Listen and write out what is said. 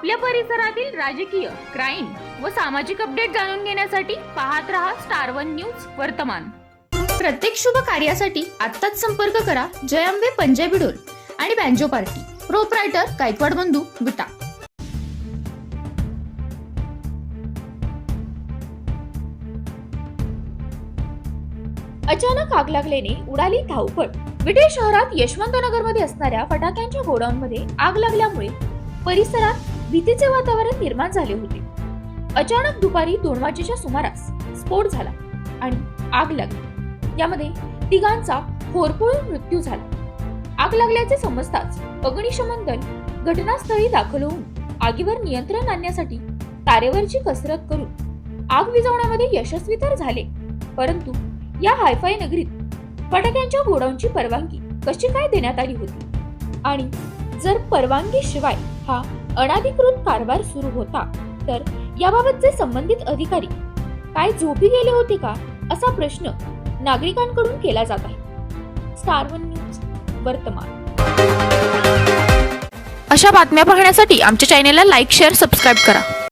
आपल्या परिसरातील राजकीय क्राईम व सामाजिक अपडेट जाणून घेण्यासाठी पाहत रहा स्टार वन न्यूज वर्तमान. प्रत्येक शुभ कार्यासाठी आत्ताच संपर्क करा जयंबे पंजाबी डोल आणि बँजो पार्टी. प्रोपरायटर गायकवाड बंधू विटा. अचानक आग लागल्याने उडाली धावपळ. विटे शहरात यशवंतनगरमध्ये असणाऱ्या फटाक्यांच्या गोडाऊनमध्ये आग लागल्यामुळे परिसरात भीतीचे वातावरण निर्माण झाले होते. अचानक दुपारी दोन वाजेच्या सुमारास स्फोट झाला आणि आग लागली. यामध्ये तिघांचा होरपळून मृत्यू झाला. आग लागल्याचे समजताच अग्निशमन दल घटनास्थळी दाखल होऊन आगीवर नियंत्रण आणण्यासाठी तारेवरची कसरत करून आग विझवण्यामध्ये यशस्वी तर झाले परंतु या हायफाय नगरीत फटाक्यांच्या गोडाऊनची परवानगी कशी काय देण्यात आली होती? आणि जर परवानगी शिवाय हा अनाधिकृत कारभार सुरू होता तर याबाबतचे संबंधित अधिकारी काय झोपी गेले होते का असा प्रश्न नागरिकांकडून केला जात आहे. स्टार वन न्यूज वर्तमान. अशा बातम्या पाहण्यासाठी आमच्या चॅनेलला लाईक शेअर सबस्क्राईब करा.